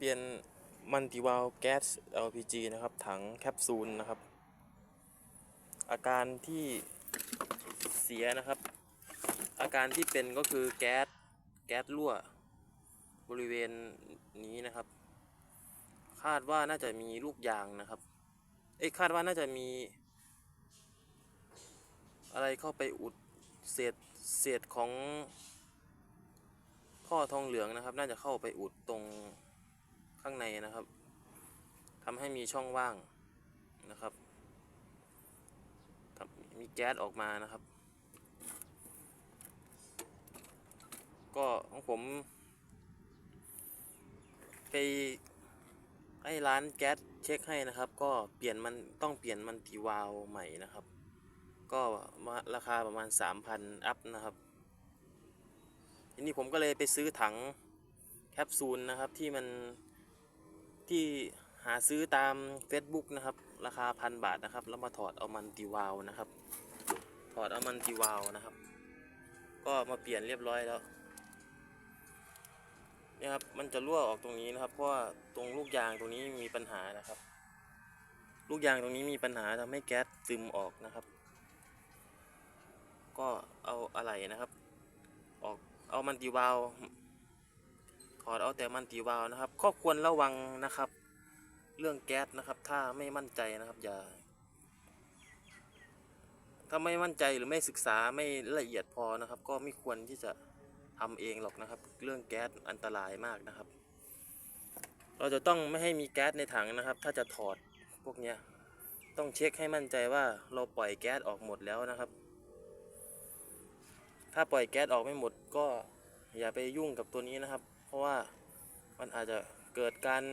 เปลี่ยนมันติวาลแก๊ส LPG นะครับ ถังแคปซูลนะครับ อาการที่เสียนะครับ อาการที่เป็นก็คือแก๊สแก๊สรั่ว บริเวณนี้นะครับ คาดว่าน่าจะมีลูกยางนะครับ เอ้ยคาดว่าน่าจะมี อะไรเข้าไปอุดเศษเศษของท่อทองเหลืองนะครับ น่าจะเข้าไปอุดตรง ข้างในนะครับทำให้มีช่องว่างนะครับทำมีแก๊สออกมานะครับ ก็ของผม ไปให้ร้านแก๊สเช็คให้นะครับ ก็เปลี่ยนมันต้องเปลี่ยนมันติวาลวใหม่นะครับ ก็ราคาประมาณ 3,000 อัพนะครับทีนี้ผมก็เลยไปซื้อถังแคปซูลนะครับที่มัน ที่หาซื้อตาม Facebook นะครับ ราคาพันบาทนะครับ แล้วมาถอดเอามันติวาวนะครับ ถอดเอามันติวาวนะครับ ก็มาเปลี่ยนเรียบร้อยแล้วเนี่ยครับมันจะรั่วออกตรงนี้นะครับ เพราะว่าตรงลูกยางตรงนี้มีปัญหานะครับ ลูกยางตรงนี้มีปัญหาทำให้แก๊สซึมออกนะครับ ก็เอาอะไรนะครับ ออกเอามันติวาว อดเอาแต่มันติวาวนะครับก็ควรระวังนะครับ เรื่องแก๊สนะครับ ถ้าไม่มั่นใจนะครับอย่า ถ้าไม่มั่นใจหรือไม่ศึกษาไม่ละเอียดพอนะครับ ก็ไม่ควรที่จะทำเองหรอกนะครับ เรื่องแก๊สอันตรายมากนะครับ เราจะต้องไม่ให้มีแก๊สในถังนะครับ ถ้าจะถอดพวกเนี้ยต้องเช็คให้มั่นใจว่าเราปล่อยแก๊สออกหมดแล้วนะครับ ถ้าปล่อยแก๊สออกไม่หมดก็อย่าไปยุ่งกับตัวนี้นะครับ เพราะว่ามันอาจจะเกิดการ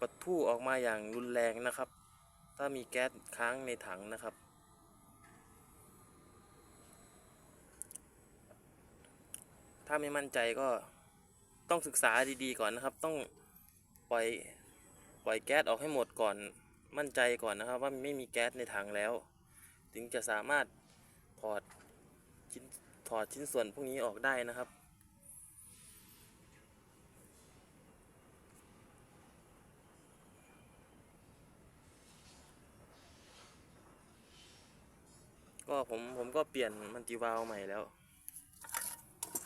ปะทุออกมาอย่างรุนแรงนะครับ ถ้ามีแก๊สค้างในถังนะครับ ถ้าไม่มั่นใจก็ต้องศึกษาดีๆก่อนนะครับ ต้องปล่อยปล่อยแก๊สออกให้หมดก่อนมั่นใจก่อนนะครับ ว่าไม่มีแก๊สในถังแล้ว ถึงจะสามารถถอดชิ้นถอดชิ้นส่วนพวกนี้ออกได้นะครับ ก็ผมผมก็เปลี่ยนมันติวาลวใหม่แล้ว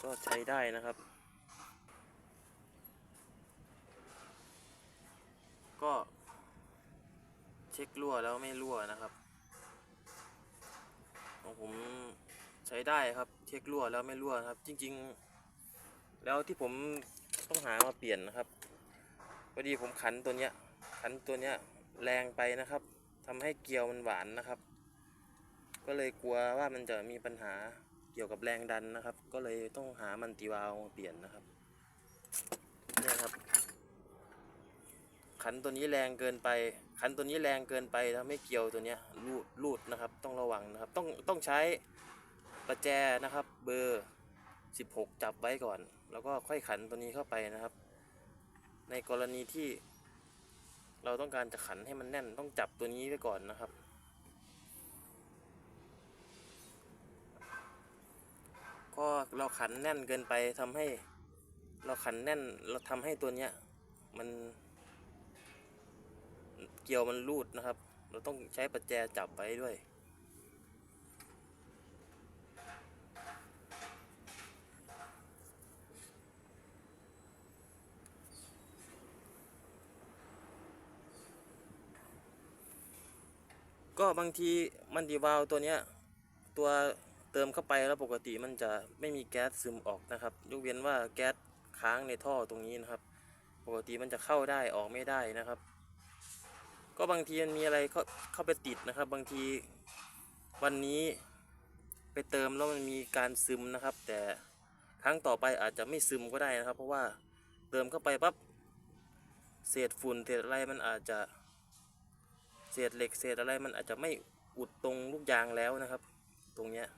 ก็ใช้ได้นะครับ ก็เช็ครั่วแล้วไม่รั่วนะครับของผมใช้ได้ครับ เช็ครั่วแล้วไม่รั่วนะครับ จริง ๆ แล้วที่ผมต้องหามาเปลี่ยนนะครับพอดีผมขันตัวเนี้ยขันตัวเนี้ยแรงไปนะครับทำให้เกลียวมันหวานนะครับ ก็เลยกลัวว่ามันจะมีปัญหาเกี่ยวกับแรงดันนะครับ ก็เลยต้องหามันติวาลวมาเปลี่ยนนะครับเนี่ยครับ ขันตัวนี้แรงเกินไป ขันตัวนี้แรงเกินไปทำให้เกลียวตัวเนี้ยรูดรูดนะครับ ต้องระวังนะครับ ต้องต้องใช้ประแจนะครับ เบอร์ 16 จับไว้ก่อน แล้วก็ค่อยขันตัวนี้เข้าไปนะครับ ในกรณีที่ เราต้องการจะขันให้มันแน่นต้องจับตัวนี้ไว้ก่อนนะครับ ก็ เราขันแน่นเกินไปทำให้ เราขันแน่นเราทำให้ตัวเนี้ย มัน เกลียวมันรูดนะครับ เราต้องใช้ประแจจับไว้ด้วยก็บางทีมันดีวาวตัวเนี้ยตัว เติมเข้าไปแล้วปกติมันจะไม่มีแก๊สซึมออกนะครับ ยกเว้นว่าแก๊สค้างในท่อตรงนี้นะครับ ปกติมันจะเข้าได้ออกไม่ได้นะครับ ก็บางทีมันมีอะไรเข้าเข้าไปติดนะครับ บางทีวันนี้ไปเติมแล้วมันมีการซึมนะครับ แต่ครั้งต่อไปอาจจะไม่ซึมก็ได้นะครับ เพราะว่าเติมเข้าไปปั๊บเศษฝุ่นเศษอะไรมันอาจจะเศษเหล็กเศษอะไรมันอาจจะไม่อุดตรงลูกยางแล้วนะครับ ตรงเนี้ย